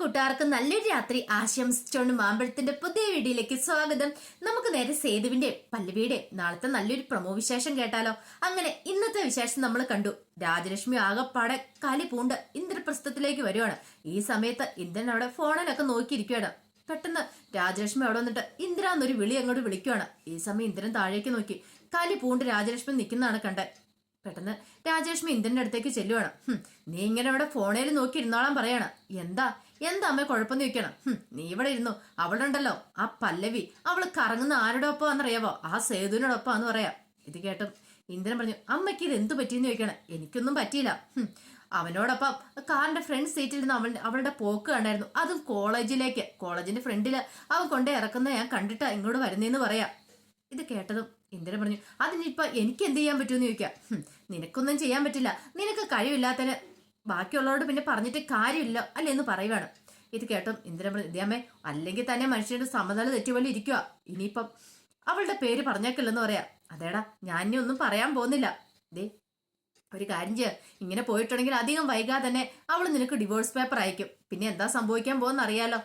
കൂട്ടുകാർക്ക് നല്ലൊരു രാത്രി ആശംസിച്ചുകൊണ്ട് മാമ്പഴത്തിന്റെ പുതിയ വീഡിയോയിലേക്ക് സ്വാഗതം. നമുക്ക് നേരെ സേതുവിന്റെ പല്ലവിയുടെ നാളത്തെ നല്ലൊരു പ്രമോ വിശേഷം കേട്ടാലോ? അങ്ങനെ ഇന്നത്തെ വിശേഷം നമ്മൾ കണ്ടു. രാജലക്ഷ്മി ആകപ്പാടെ കലി പൂണ്ട് ഇന്ദ്രപ്രസ്ഥത്തിലേക്ക് വരുവാണ്. ഈ സമയത്ത് ഇന്ദ്രൻ അവിടെ ഫോണിലൊക്കെ നോക്കിയിരിക്കുകയാണ് പെട്ടെന്ന് രാജലക്ഷ്മി അവിടെ വന്നിട്ട് ഇന്ദ്ര എന്നൊരു വിളി അങ്ങോട്ട് വിളിക്കുവാണ്. ഈ സമയം ഇന്ദ്രൻ താഴേക്ക് നോക്കി. കലി പൂണ്ട് രാജലക്ഷ്മി നിൽക്കുന്നതാണ് കണ്ടത്. പെട്ടെന്ന് രാജേഷ്മി ഇന്ദ്രന്റെ അടുത്തേക്ക് ചെല്ലുവാണ്. "ഹും, നീ ഇങ്ങനെ ഇവിടെ ഫോണിൽ നോക്കി ഇരുന്നോളാൻ പറയാണ്. എന്താ? എന്താ അമ്മ കുഴപ്പം ചോദിക്കണം. നീ ഇവിടെ ഇരുന്നു. അവളുണ്ടല്ലോ ആ പല്ലവി. അവൾ കറങ്ങുന്ന ആരുടെ ഒപ്പമാണെന്നറിയാവോ? ആ സേതുവിനോടൊപ്പമാന്ന് പറയാം. ഇത് കേട്ടും ഇന്ദ്രൻ പറഞ്ഞു അമ്മയ്ക്ക് ഇത് എന്ത് പറ്റിയെന്ന് ചോദിക്കണം. എനിക്കൊന്നും പറ്റിയില്ല. അവനോടൊപ്പം കാറിന്റെ ഫ്രണ്ട് സീറ്റിൽ നിന്ന് അവൾ അവളുടെ പോക്ക് കണ്ടായിരുന്നു. അതും കോളേജിലേക്ക്. കോളേജിന്റെ ഫ്രണ്ടിൽ അവൻ കൊണ്ടേ ഇറക്കുന്ന ഞാൻ കണ്ടിട്ടാ ഇങ്ങോട്ട് വരുന്നേന്ന് പറയാം. ഇത് കേട്ടതും ഇന്ദ്രൻ പറഞ്ഞു അതിനിപ്പോ എനിക്ക് എന്ത് ചെയ്യാൻ പറ്റുമെന്ന് ചോദിക്കാം. "ഹും, നിനക്കൊന്നും ചെയ്യാൻ പറ്റില്ല. നിനക്ക് കഴിവില്ലാത്തതിന് ബാക്കിയുള്ളവരോട് പിന്നെ പറഞ്ഞിട്ട് കാര്യമില്ല അല്ലേ എന്ന് പറയുവാണ്. ഇത് കേട്ടോ പറഞ്ഞു ഇതേമ്മേ അല്ലെങ്കിൽ തന്നെ മനുഷ്യന്റെ സമതല തെറ്റുപോലെ ഇരിക്കുക ഇനിയിപ്പം അവളുടെ പേര് പറഞ്ഞേക്കില്ലെന്ന് പറയാ. അതേടാ ഞാൻ ഇനി ഒന്നും പറയാൻ പോകുന്നില്ല. ദേ ഒരു കാര്യം ചെയ്യ. ഇങ്ങനെ പോയിട്ടുണ്ടെങ്കിൽ അധികം വൈകാതെ തന്നെ അവൾ നിനക്ക് ഡിവോഴ്സ് പേപ്പർ അയക്കും. പിന്നെ എന്താ സംഭവിക്കാൻ പോകുന്ന അറിയാലോ.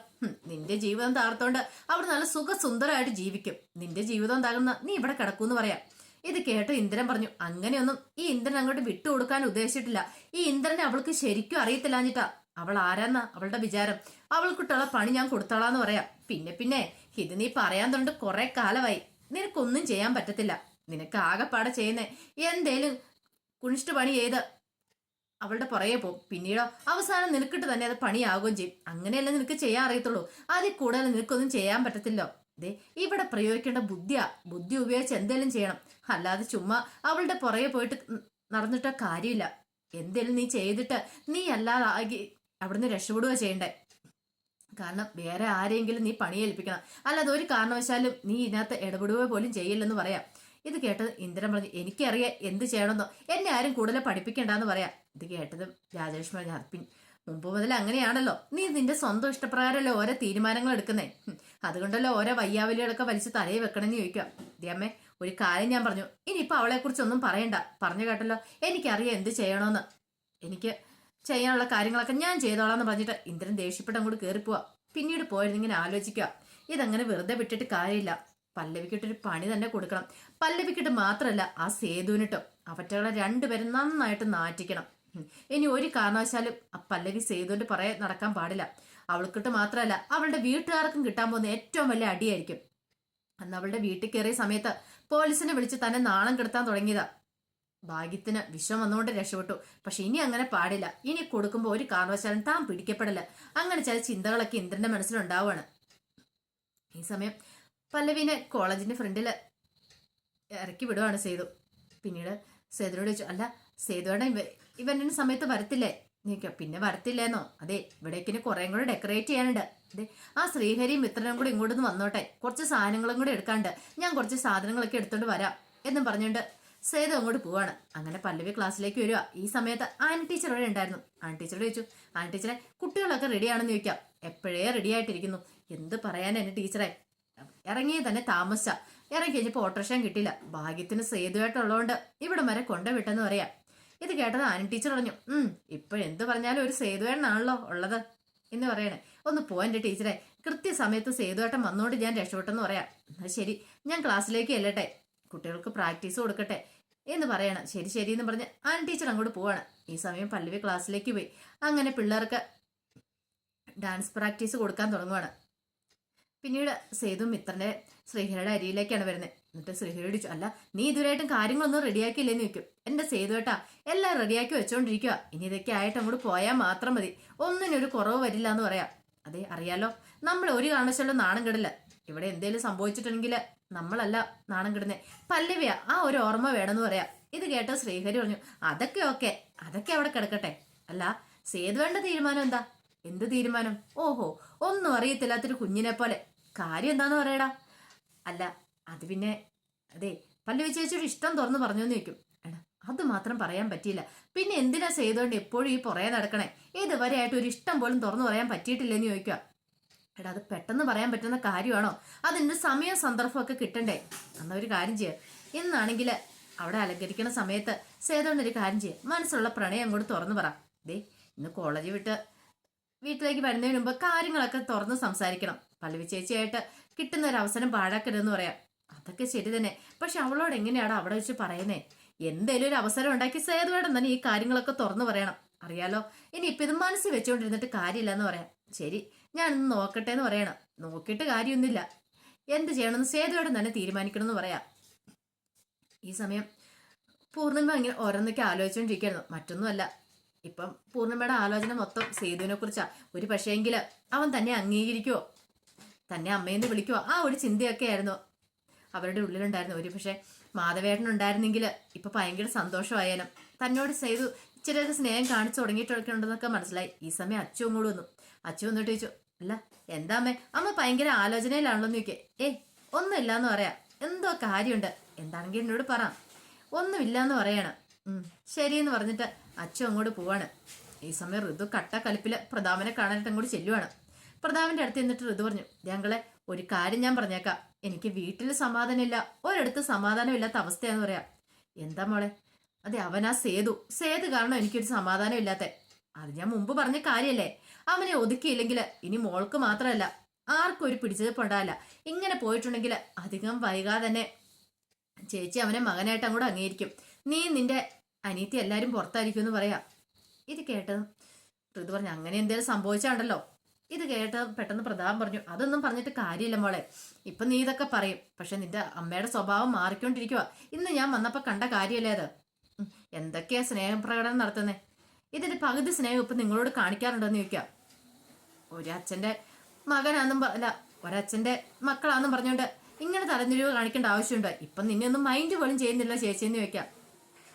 നിന്റെ ജീവിതം താർത്തോണ്ട് അവൾ നല്ല സുഖസുന്ദരമായിട്ട് ജീവിക്കും. നിന്റെ ജീവിതം താകുന്ന നീ ഇവിടെ കിടക്കൂന്ന് പറയാം. ഇത് കേട്ട് ഇന്ദ്രൻ പറഞ്ഞു അങ്ങനെയൊന്നും ഈ ഇന്ദ്രൻ അങ്ങോട്ട് വിട്ടുകൊടുക്കാൻ ഉദ്ദേശിച്ചിട്ടില്ല. ഈ ഇന്ദ്രനെ അവൾക്ക് ശരിക്കും അറിയത്തില്ലാഞ്ഞിട്ടാ അവൾ ആരാന്നാ? അവളുടെ വിചാരം. അവൾക്കിട്ടുള്ള പണി ഞാൻ കൊടുത്തോളാന്ന് പറയാം. പിന്നെ പിന്നെ ഇത് നീ പറയാൻ തൊണ്ട് കുറെ കാലമായി. നിനക്കൊന്നും ചെയ്യാൻ പറ്റത്തില്ല. നിനക്ക് ആകെപ്പാടെ ചെയ്യുന്നേ എന്തേലും കുണിഷ്ട പണി ചെയ്ത് അവളുടെ പുറകെ പോകും. പിന്നീടോ അവസാനം നിനക്കിട്ട് തന്നെ അത് പണിയാകുകയും ചെയ്യും. അങ്ങനെയല്ല നിനക്ക് ചെയ്യാൻ അറിയത്തുള്ളൂ. അതിൽ കൂടുതൽ നിനക്കൊന്നും ചെയ്യാൻ പറ്റത്തില്ലോ. ദേ ഇവിടെ പ്രയോഗിക്കേണ്ട ബുദ്ധിയാ. ബുദ്ധി ഉപയോഗിച്ച് എന്തേലും ചെയ്യണം. അല്ലാതെ ചുമ്മാ അവളുടെ പുറകെ പോയിട്ട് നടന്നിട്ട കാര്യമില്ല. എന്തേലും നീ ചെയ്തിട്ട് നീ അല്ലാതെ ആകെ അവിടുന്ന് രക്ഷപ്പെടുക ചെയ്യണ്ടേ? കാരണം വേറെ ആരെങ്കിലും നീ പണിയേൽപ്പിക്കണം. അല്ലാതെ ഒരു കാരണവശാലും നീ ഇതിനകത്ത് ഇടപെടുക പോലും ചെയ്യില്ലെന്ന് പറയാം. ഇത് കേട്ടത് ഇന്ദ്രൻ പറഞ്ഞു എനിക്കറിയാം എന്ത് ചെയ്യണമെന്നോ. എന്നെ ആരും കൂടുതൽ പഠിപ്പിക്കണ്ടെന്ന് പറയാം. ഇത് കേട്ടതും രാജലക്ഷ്മി പറഞ്ഞു അർപ്പിൻ മുമ്പ് മുതൽ അങ്ങനെയാണല്ലോ. നീ നിന്റെ സ്വന്തം ഇഷ്ടപ്രകാരമല്ലേ ഓരോ തീരുമാനങ്ങൾ എടുക്കുന്നേ? അതുകൊണ്ടല്ലോ ഓരോ വയ്യാവലികളൊക്കെ വലിച്ച് തലയിൽ വെക്കണമെന്ന് ചോദിക്കാം ദേമ്മേ ഒരു കാര്യം ഞാൻ പറഞ്ഞു ഇനിയിപ്പോൾ അവളെ കുറിച്ചൊന്നും പറയണ്ട. പറഞ്ഞു കേട്ടല്ലോ. എനിക്കറിയാം എന്ത് ചെയ്യണമെന്ന് എനിക്ക് ചെയ്യാനുള്ള കാര്യങ്ങളൊക്കെ ഞാൻ ചെയ്തോളാന്ന് പറഞ്ഞിട്ട് ഇന്ദ്രൻ ദേഷ്യപ്പെട്ട് അങ്ങോട്ട് കയറിപ്പോവാ പിന്നീട് പോയിരുന്നു ഇങ്ങനെ ആലോചിക്കുക. ഇതങ്ങനെ വെറുതെ വിട്ടിട്ട് കാര്യമില്ല. പല്ലവിക്കിട്ടൊരു പണി തന്നെ കൊടുക്കണം. പല്ലവിക്കിട്ട് മാത്രമല്ല ആ സേതുവിനിട്ടും. അവറ്റകളെ രണ്ടുപേരും നന്നായിട്ട് നാറ്റിക്കണം. ഇനി ഒരു കാരണവശാലും ആ പല്ലവി സേതുവിന്റെ പുറകെ നടക്കാൻ പാടില്ല. അവൾക്കിട്ട് മാത്രമല്ല അവളുടെ വീട്ടുകാർക്കും കിട്ടാൻ പോകുന്ന ഏറ്റവും വലിയ അടിയായിരിക്കും. അന്ന് അവളുടെ വീട്ടിൽ കയറിയ സമയത്ത് പോലീസിനെ വിളിച്ച് തന്നെ നാണം കെടുത്താൻ തുടങ്ങിയതാ. ഭാഗ്യത്തിന് വിഷം വന്നുകൊണ്ട് രക്ഷപ്പെട്ടു. പക്ഷെ ഇനി അങ്ങനെ പാടില്ല. ഇനി കൊടുക്കുമ്പോൾ ഒരു കാരണവശാലും താൻ പിടിക്കപ്പെടില്ല. അങ്ങനെ ചില ചിന്തകളൊക്കെ ഇന്ദ്രന്റെ മനസ്സിലുണ്ടാവുകയാണ്. ഈ സമയം പല്ലവിനെ കോളേജിന്റെ ഫ്രണ്ടിൽ ഇറക്കി വിടുവാണ് സേതു. പിന്നീട് സേതുവിനോട് ചോദിച്ചു അല്ല സേതുവേട്ടൻ ഇവ ഇവന്റെ സമയത്ത് വരത്തില്ലേ? നീക്ക പിന്നെ വരത്തില്ലേന്നോ? അതെ ഇവിടേക്കിന് കുറേ കൂടെ ഡെക്കറേറ്റ് ചെയ്യാനുണ്ട്. അതെ ആ ശ്രീഹരിയും മിത്രനും കൂടെ ഇങ്ങോട്ടൊന്ന് വന്നോട്ടെ. കുറച്ച് സാധനങ്ങളും കൂടെ എടുക്കാണ്ട് ഞാൻ കുറച്ച് സാധനങ്ങളൊക്കെ എടുത്തോണ്ട് വരാം എന്നും പറഞ്ഞുകൊണ്ട് സേതു അങ്ങോട്ട് പോവാണ്. അങ്ങനെ പല്ലവി ക്ലാസ്സിലേക്ക് വരിക ഈ സമയത്ത് ആൻ ടീച്ചർ ഇവിടെ ഉണ്ടായിരുന്നു. ആൻ ടീച്ചറോട് ചോദിച്ചു ആൻ ടീച്ചറെ കുട്ടികളൊക്കെ റെഡിയാണെന്ന് ചോദിക്കാം. എപ്പോഴേ റെഡി ആയിട്ടിരിക്കുന്നു? എന്ത് പറയാനാ എന്റെ ടീച്ചറെ? ഇറങ്ങി തന്നെ താമസിച്ച. ഇറങ്ങി കഴിഞ്ഞപ്പോൾ ഓട്ടോറിക്ഷയും കിട്ടിയില്ല. ഭാഗ്യത്തിന് സേതുവായിട്ടുള്ളതുകൊണ്ട് ഇവിടെ വരെ കൊണ്ടുവിട്ടെന്ന് പറയാം. ഇത് കേട്ടത് ആനി ടീച്ചർ പറഞ്ഞു ഉം ഇപ്പോഴെന്ത് പറഞ്ഞാലും ഒരു സേതുവേണ്ണാണല്ലോ ഉള്ളത് എന്ന് പറയണേ. ഒന്ന് പോ എന്റെ ടീച്ചറെ കൃത്യസമയത്ത് സേതുവേട്ടൻ വന്നുകൊണ്ട് ഞാൻ രക്ഷപ്പെട്ടെന്ന് പറയാം. എന്നാൽ ശരി ഞാൻ ക്ലാസ്സിലേക്ക് അല്ലട്ടെ കുട്ടികൾക്ക് പ്രാക്ടീസ് കൊടുക്കട്ടെ എന്ന് പറയണം. ശരി ശരി എന്ന് പറഞ്ഞ് ആൻ ടീച്ചർ അങ്ങോട്ട് പോവാണ്. ഈ സമയം പല്ലവി ക്ലാസ്സിലേക്ക് പോയി. അങ്ങനെ പിള്ളേർക്ക് ഡാൻസ് പ്രാക്ടീസ് കൊടുക്കാൻ തുടങ്ങുവാണ്. പിന്നീട് സേതു മിത്രന്റെ ശ്രീഹരിയുടെ അരിയിലേക്കാണ് വരുന്നത്. എന്നിട്ട് ശ്രീഹരിയോട് അല്ല നീ ഇതുവരെയായിട്ടും കാര്യങ്ങളൊന്നും റെഡിയാക്കിയില്ലെന്ന് വെക്കും എന്റെ സേതുവേട്ടാ എല്ലാം റെഡിയാക്കി വെച്ചോണ്ടിരിക്കുക ഇനി ഇതൊക്കെ ആയിട്ട് അങ്ങോട്ട് പോയാൽ മാത്രം മതി. ഒന്നിനൊരു കുറവ് വരില്ല എന്ന് പറയാം. അതെ അറിയാലോ. നമ്മൾ ഒരു കാരണവശാലും നാണം കെടില്ല. ഇവിടെ എന്തേലും സംഭവിച്ചിട്ടുണ്ടെങ്കിൽ നമ്മളല്ല നാണം കിടുന്നേ. പല്ലവിയ ആ ഒരു ഓർമ്മ വേണമെന്ന് പറയാം. ഇത് കേട്ട ശ്രീഹരി പറഞ്ഞു അതൊക്കെ ഓക്കെ. അതൊക്കെ അവിടെ കിടക്കട്ടെ. അല്ല സേതുവേണ്ട തീരുമാനം എന്താ? എന്ത് തീരുമാനം? ഓഹോ ഒന്നും അറിയത്തില്ലാത്തൊരു കുഞ്ഞിനെ പോലെ കാര്യം എന്താന്ന് പറയടാ. അല്ല അത് പിന്നെ അതെ പല്ലവി ചേച്ചിയുടെ ഇഷ്ടം തുറന്ന് പറഞ്ഞു എന്ന് വെക്കും അത് മാത്രം പറയാൻ പറ്റിയില്ല. പിന്നെ എന്തിനാ ചെയ്തോണ്ട് എപ്പോഴും ഈ പുറകെ നടക്കണേ? ഇതുവരെ ആയിട്ട് ഒരു ഇഷ്ടം പോലും തുറന്നു പറയാൻ പറ്റിയിട്ടില്ലെന്ന് ചോദിക്കുക എടാ അത് പെട്ടെന്ന് പറയാൻ പറ്റുന്ന കാര്യമാണോ? അതിന്റെ സമയം സന്ദർഭമൊക്കെ കിട്ടണ്ടേ? എന്നാ ഒരു കാര്യം ചെയ്യുക ഇന്നാണെങ്കിൽ അവിടെ അലങ്കരിക്കുന്ന സമയത്ത് സേതോണ്ട് ഒരു കാര്യം ചെയ്യുക മനസ്സുള്ള പ്രണയം അങ്ങോട്ട് തുറന്നു പറ. ദേ ഇന്ന് കോളേജ് വിട്ട് വീട്ടിലേക്ക് വരുന്നതിന് മുമ്പ് കാര്യങ്ങളൊക്കെ തുറന്ന് സംസാരിക്കണം. പല്ലവി ചേച്ചിയായിട്ട് കിട്ടുന്ന ഒരു അവസരം പാഴാക്കരുതെന്ന് പറയാം. അതൊക്കെ ശരി തന്നെ. പക്ഷെ അവളോട് എങ്ങനെയാണ് അവിടെ വെച്ച് പറയുന്നേ? എന്തേലും ഒരു അവസരം ഉണ്ടാക്കി സേതുവേടം തന്നെ ഈ കാര്യങ്ങളൊക്കെ തുറന്നു പറയണം. അറിയാലോ? ഇനി ഇപ്പൊ ഇത് മനസ്സിൽ കാര്യമില്ല എന്ന് പറയാം. ശരി ഞാൻ ഇന്ന് നോക്കട്ടെ എന്ന് പറയണം. നോക്കിയിട്ട് കാര്യമൊന്നുമില്ല. എന്ത് ചെയ്യണമെന്ന് സേതുവേടം തന്നെ തീരുമാനിക്കണം എന്ന് പറയാം. ഈ സമയം പൂർണിമ ഇങ്ങനെ ഓരോന്നൊക്കെ ആലോചിച്ചുകൊണ്ടിരിക്കുകയായിരുന്നു മറ്റൊന്നുമല്ല. ഇപ്പം പൂർണിമയുടെ ആലോചന മൊത്തം സേതുവിനെ കുറിച്ചാ. ഒരു പക്ഷേങ്കിൽ അവൻ തന്നെ അംഗീകരിക്കുവോ? തന്നെ അമ്മയെന്ന് വിളിക്കുവോ? ആ ഒരു ചിന്തയൊക്കെ ആയിരുന്നു. അവരുടെ ഉള്ളിലുണ്ടായിരുന്നു. ഒരു പക്ഷേ മാധവേട്ടൻ ഉണ്ടായിരുന്നെങ്കിൽ ഇപ്പൊ ഭയങ്കര സന്തോഷമായാലും തന്നോട് സേതു ഇച്ചിരിയൊക്കെ സ്നേഹം കാണിച്ചു തുടങ്ങിയിട്ടൊക്കെ ഉണ്ടെന്നൊക്കെ മനസ്സിലായി. ഈ സമയം അച്ചു കൂടെ വന്നു. അച്ചു വന്നിട്ട് ചോദിച്ചു അല്ല എന്താ അമ്മേ? അമ്മ ഭയങ്കര ആലോചനയിലാണല്ലോ എന്ന് ചോദിക്കേ. ഏ ഒന്നുമില്ല എന്ന് പറയാം. എന്തോ കാര്യമുണ്ട്. എന്താണെങ്കിൽ എന്നോട് പറ. ഒന്നുമില്ല എന്ന് പറയണം. ഉം എന്ന് പറഞ്ഞിട്ട് അച്ചു അങ്ങോട്ട് പോവാണ്. ഈ സമയം ഋതു കട്ട കലിപ്പിൽ പ്രതാപനെ കാണാനായിട്ട് അങ്ങോട്ട് ചെല്ലുവാണ്. പ്രതാപന്റെ അടുത്ത് എന്നിട്ട് ഋതു പറഞ്ഞു ഞങ്ങളെ ഒരു കാര്യം ഞാൻ പറഞ്ഞേക്കാം. എനിക്ക് വീട്ടിൽ സമാധാനമില്ല ഒരിടത്ത് സമാധാനമില്ലാത്ത അവസ്ഥയാന്ന് പറയാം. എന്താ മോളെ? അതെ അവനാ സേതു. സേതു കാരണം എനിക്കൊരു സമാധാനം ഇല്ലാത്ത അത് ഞാൻ മുമ്പ് പറഞ്ഞ കാര്യല്ലേ? അവനെ ഒതുക്കിയില്ലെങ്കിൽ ഇനി മോൾക്ക് മാത്രമല്ല ആർക്കും ഒരു പിടിച്ചെടുപ്പുണ്ടാവില്ല ഇങ്ങനെ പോയിട്ടുണ്ടെങ്കിൽ അധികം വൈകാതെ തന്നെ ചേച്ചി അവനെ മകനായിട്ട് അങ്ങോട്ട് അംഗീകരിക്കും. നീ നിന്റെ അനീത്തി എല്ലാവരും പുറത്തായിരിക്കും എന്ന് പറയാ. ഇത് കേട്ടത് ഋതു പറഞ്ഞു അങ്ങനെ എന്തേലും സംഭവിച്ചാണ്ടല്ലോ? ഇത് കേട്ട് പെട്ടെന്ന് പ്രതാപം പറഞ്ഞു അതൊന്നും പറഞ്ഞിട്ട് കാര്യമില്ല മോളെ. ഇപ്പൊ നീ ഇതൊക്കെ പറയും. പക്ഷെ നിന്റെ അമ്മയുടെ സ്വഭാവം മാറിക്കൊണ്ടിരിക്കുക ഇന്ന് ഞാൻ വന്നപ്പോ കണ്ട കാര്യമല്ലേ അത്? എന്തൊക്കെയാ സ്നേഹപ്രകടനം നടത്തുന്നേ? ഇതിന്റെ പകുതി സ്നേഹം ഇപ്പൊ നിങ്ങളോട് കാണിക്കാറുണ്ടോ എന്ന് ചോദിക്കാം. ഒരച്ഛന്റെ മകനാന്നും അല്ല ഒരച്ഛന്റെ മക്കളാന്നും പറഞ്ഞുകൊണ്ട് ഇങ്ങനെ തലഞ്ഞിരിവ് കാണിക്കേണ്ട ആവശ്യമുണ്ട്. ഇപ്പൊ നിന്നെ ഒന്നും മൈൻഡ് പോലും ചെയ്യുന്നില്ല ചേച്ചിയെന്ന് ചോദിക്കാം.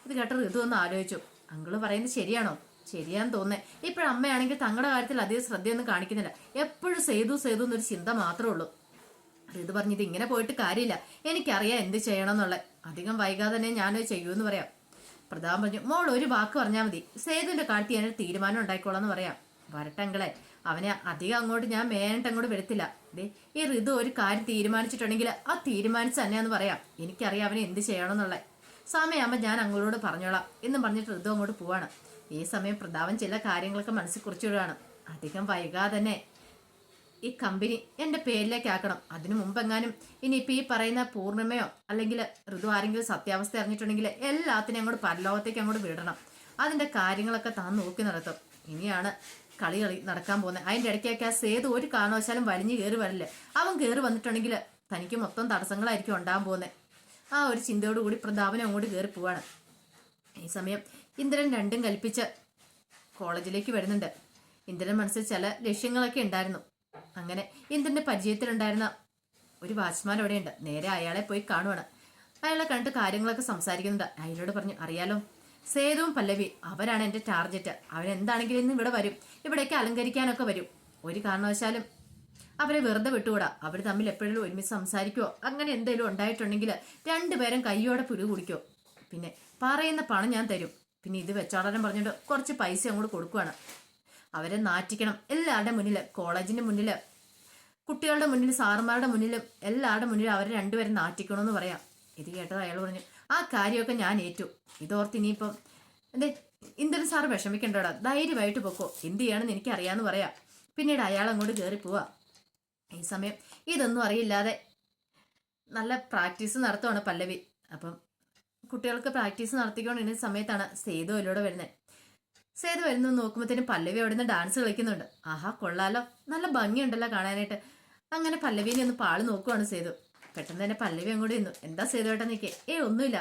ഇത് കേട്ട ഋതു ഒന്ന് ആലോചിച്ചു. അങ്കിൾ പറയുന്നത് ശരിയാണോ? ശരിയാന്ന് തോന്നേ ഇപ്പോഴും അമ്മയാണെങ്കിൽ തങ്ങളുടെ കാര്യത്തിൽ അധികം ശ്രദ്ധയൊന്നും കാണിക്കുന്നില്ല. എപ്പോഴും സേതു സേതു എന്നൊരു ചിന്ത മാത്രമേ ഉള്ളൂ. ഋതു പറഞ്ഞത് ഇങ്ങനെ പോയിട്ട് കാര്യമില്ല. എനിക്കറിയാം എന്ത് ചെയ്യണം എന്നുള്ളത് അധികം വൈകാതെ തന്നെ ഞാനത് ചെയ്യൂന്ന് പറയാം. പ്രതാപം പറഞ്ഞു മോൾ ഒരു വാക്ക് പറഞ്ഞാൽ മതി. സേതുവിന്റെ കാര്യത്തിൽ ഞാനൊരു തീരുമാനം ഉണ്ടായിക്കോളാം എന്ന് പറയാം വരട്ടെങ്കളെ അവനെ അധികം അങ്ങോട്ട് ഞാൻ മേനിട്ട് അങ്ങോട്ട് വരത്തില്ല ഈ ഋതു ഒരു കാര്യം തീരുമാനിച്ചിട്ടുണ്ടെങ്കിൽ ആ തീരുമാനിച്ച് തന്നെയാന്ന് പറയാം. എനിക്കറിയാം അവനെ എന്ത് ചെയ്യണം എന്നുള്ളത് സമയമാകുമ്പോൾ ഞാൻ അങ്ങോട്ട് പറഞ്ഞോളാം. എന്നും പറഞ്ഞിട്ട് ഋതു അങ്ങോട്ട് പോവാണ്. ഈ സമയം പ്രതാപൻ ചില കാര്യങ്ങളൊക്കെ മനസ്സിൽ കുറിച്ചിടുകയാണ്. അധികം വൈകാതെ തന്നെ ഈ കമ്പനി എന്റെ പേരിലേക്ക് ആക്കണം. അതിനു മുമ്പെങ്ങാനും ഇനിയിപ്പോൾ ഈ പറയുന്ന പൂർണിമയോ അല്ലെങ്കിൽ ഋതു ആരെങ്കിലും സത്യാവസ്ഥ അറിഞ്ഞിട്ടുണ്ടെങ്കിൽ എല്ലാത്തിനെയും അങ്ങോട്ട് പരലോകത്തേക്ക് അങ്ങോട്ട് വിടണം. അതിന്റെ കാര്യങ്ങളൊക്കെ താൻ നോക്കി നടത്തും. ഇനിയാണ് കളി കളി നടക്കാൻ പോകുന്നത്. അതിന്റെ ഇടയ്ക്കൊക്കെ ആ സേതു ഒരു കാരണവശാലും വലിഞ്ഞു കയറി വരില്ല. അവൻ കയറി വന്നിട്ടുണ്ടെങ്കിൽ തനിക്ക് മൊത്തം തടസ്സങ്ങളായിരിക്കും ഉണ്ടാകാൻ പോകുന്നത്. ആ ഒരു ചിന്തയോടുകൂടി പ്രതാപനം അങ്ങോട്ട് കയറി പോവാണ്. ഈ സമയം ഇന്ദ്രൻ രണ്ടും കൽപ്പിച്ച് കോളേജിലേക്ക് വരുന്നുണ്ട്. ഇന്ദ്രൻ മനസ്സിൽ ചില ലക്ഷ്യങ്ങളൊക്കെ ഉണ്ടായിരുന്നു. അങ്ങനെ ഇന്ദ്രന്റെ പരിചയത്തിലുണ്ടായിരുന്ന ഒരു വാച്ച്മാൻ അവിടെയുണ്ട്. നേരെ അയാളെ പോയി കാണുവാണ്. അയാളെ കണ്ടിട്ട് കാര്യങ്ങളൊക്കെ സംസാരിക്കുന്നുണ്ട്. അയാളോട് പറഞ്ഞു അറിയാലോ സേതുവും പല്ലവി അവരാണ് എന്റെ ടാർഗറ്റ് അവരെന്താണെങ്കിലും ഇന്ന് ഇവിടെ വരും. ഇവിടേക്ക് അലങ്കരിക്കാനൊക്കെ വരും. ഒരു കാരണവശാലും അവരെ വെറുതെ വിട്ടുകൂടാ. അവർ തമ്മിൽ എപ്പോഴും ഒരുമിച്ച് സംസാരിക്കുവോ? അങ്ങനെ എന്തെങ്കിലും ഉണ്ടായിട്ടുണ്ടെങ്കിൽ രണ്ടുപേരും കയ്യോടെ പുരു പിന്നെ പറയുന്ന പണം ഞാൻ തരും. പിന്നെ ഇത് വെച്ചാടനം പറഞ്ഞിട്ട് കുറച്ച് പൈസ അങ്ങോട്ട് കൊടുക്കുവാണ്. അവരെ നാറ്റിക്കണം. എല്ലാവരുടെ മുന്നിൽ കോളേജിന്റെ മുന്നിൽ കുട്ടികളുടെ മുന്നിൽ സാറുമാരുടെ മുന്നിലും എല്ലാവരുടെ മുന്നിലും അവരെ രണ്ടുപേരും നാറ്റിക്കണമെന്ന് പറയാം. ഇത് കേട്ടത് അയാൾ പറഞ്ഞു ആ കാര്യമൊക്കെ ഞാൻ ഏറ്റു. ഇതോർത്ത് ഇനിയിപ്പം എന്തേ? ഇന്ദ്രൻ സാറ് വിഷമിക്കണ്ടോടാ. ധൈര്യമായിട്ട് പൊക്കോ. എന്ത് ചെയ്യണമെന്ന് എനിക്ക് അറിയാന്ന് പറയാം. പിന്നീട് അയാൾ അങ്ങോട്ട് കയറി പോവാ. ഈ സമയം ഇതൊന്നും അറിയില്ലാതെ നല്ല പ്രാക്ടീസ് നടത്തുവാണ് പല്ലവി. അപ്പം കുട്ടികൾക്ക് പ്രാക്ടീസ് നടത്തിക്കൊണ്ടിരുന്ന സമയത്താണ് സേതു അതിലൂടെ വരുന്നത്. സേതു വരുന്നു നോക്കുമ്പോഴത്തേനും പല്ലവി അവിടെ നിന്ന് ഡാൻസ് കളിക്കുന്നുണ്ട്. ആഹാ കൊള്ളാലോ. നല്ല ഭംഗിയുണ്ടല്ലോ കാണാനായിട്ട്. അങ്ങനെ പല്ലവിനെ ഒന്ന് പാൾ നോക്കുവാണ് സേതു. പെട്ടെന്ന് തന്നെ പല്ലവി അങ്ങോട്ട് നിന്നു എന്താ സേതു ഏട്ടാ നിൽക്കേ ഏ ഒന്നുമില്ല.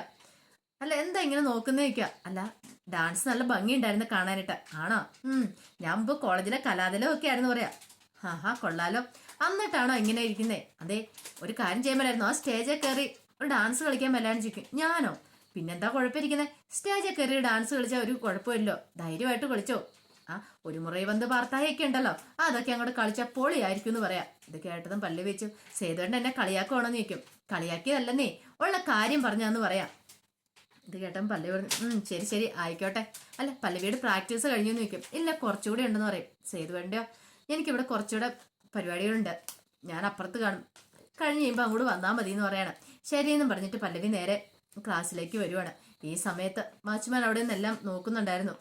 അല്ല എന്താ ഇങ്ങനെ നോക്കുന്നേ നിൽക്കുക അല്ല ഡാൻസ് നല്ല ഭംഗിയുണ്ടായിരുന്നു കാണാനായിട്ട്. ആണോ? ഉം ഞാൻ മുമ്പ് കോളേജിലെ കലാതലം ഒക്കെ ആയിരുന്നു പറയാ. ആഹാ കൊള്ളാലോ. എന്നിട്ടാണോ ഇങ്ങനെ ഇരിക്കുന്നേ? അതെ ഒരു കാര്യം ചെയ്യാൻ മേലായിരുന്നു. ആ സ്റ്റേജിൽ കയറി ഒരു ഡാൻസ് കളിക്കാൻ മേലാന്ന് ചോദിക്കും. ഞാനോ? പിന്നെന്താ കുഴപ്പമിരിക്കുന്നത് സ്റ്റേജിൽ കയറി ഡാൻസ് കളിച്ചാൽ ഒരു കുഴപ്പമില്ലോ. ധൈര്യമായിട്ട് കളിച്ചോ? ആ ഒരു മുറൈ വന്ന് വാർത്തായൊക്കെ ഉണ്ടല്ലോ. അതൊക്കെ അങ്ങോട്ട് കളിച്ചാൽ പൊളിയായിരിക്കും എന്ന് പറയാം. ഇത് കേട്ടതും പല്ലു വെച്ചു സേതുവേണ്ട എന്നെ കളിയാക്കുവാണെന്ന് ചോദിക്കും. കളിയാക്കിയതല്ലെന്നേ ഉള്ള കാര്യം പറഞ്ഞാന്ന് പറയാം. ഇത് കേട്ടൻ പല്ലവി പറഞ്ഞു ശരി ശരി ആയിക്കോട്ടെ. അല്ല പല്ലവിയുടെ പ്രാക്ടീസ് കഴിഞ്ഞു എന്ന് ചോദിക്കും. ഇല്ല കുറച്ചുകൂടെ ഉണ്ടെന്ന് പറയും. സേതുവേണ്ടോ എനിക്കിവിടെ കുറച്ചുകൂടെ പരിപാടികളുണ്ട്. ഞാൻ അപ്പുറത്ത് കാണും. കഴിഞ്ഞ് കഴിയുമ്പോൾ അങ്ങോട്ട് വന്നാൽ മതി എന്ന് പറയാണ്. ശരിയെന്നും പറഞ്ഞിട്ട് പല്ലവി നേരെ ക്ലാസ്സിലേക്ക് വരുവാണ്. ഈ സമയത്ത് വാച്ച്മാൻ അവിടെ നിന്നെല്ലാം നോക്കുന്നുണ്ടായിരുന്നു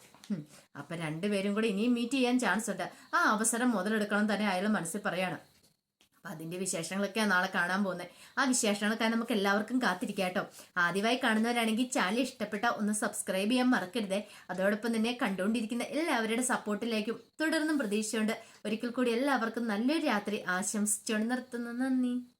അപ്പൊ രണ്ടുപേരും കൂടെ ഇനിയും മീറ്റ് ചെയ്യാൻ ചാൻസ് ഉണ്ട്. ആ അവസരം മുതലെടുക്കണം തന്നെ അയാൾ മനസ്സിൽ പറയാണ്. അപ്പൊ അതിന്റെ വിശേഷങ്ങളൊക്കെ നാളെ കാണാൻ പോകുന്നത് ആ വിശേഷങ്ങളൊക്കെ നമുക്ക് എല്ലാവർക്കും കാത്തിരിക്കാട്ടോ. ആദ്യമായി കാണുന്നവരാണെങ്കിൽ ചാനൽ ഇഷ്ടപ്പെട്ട ഒന്ന് സബ്സ്ക്രൈബ് ചെയ്യാൻ മറക്കരുതേ. അതോടൊപ്പം തന്നെ കണ്ടുകൊണ്ടിരിക്കുന്ന എല്ലാവരുടെ സപ്പോർട്ടിലേക്കും തുടർന്നും പ്രതീക്ഷയുണ്ട്. ഒരിക്കൽ കൂടി എല്ലാവർക്കും നല്ലൊരു രാത്രി ആശംസിച്ചുകൊണ്ട് നിർത്തുന്നു. നന്ദി.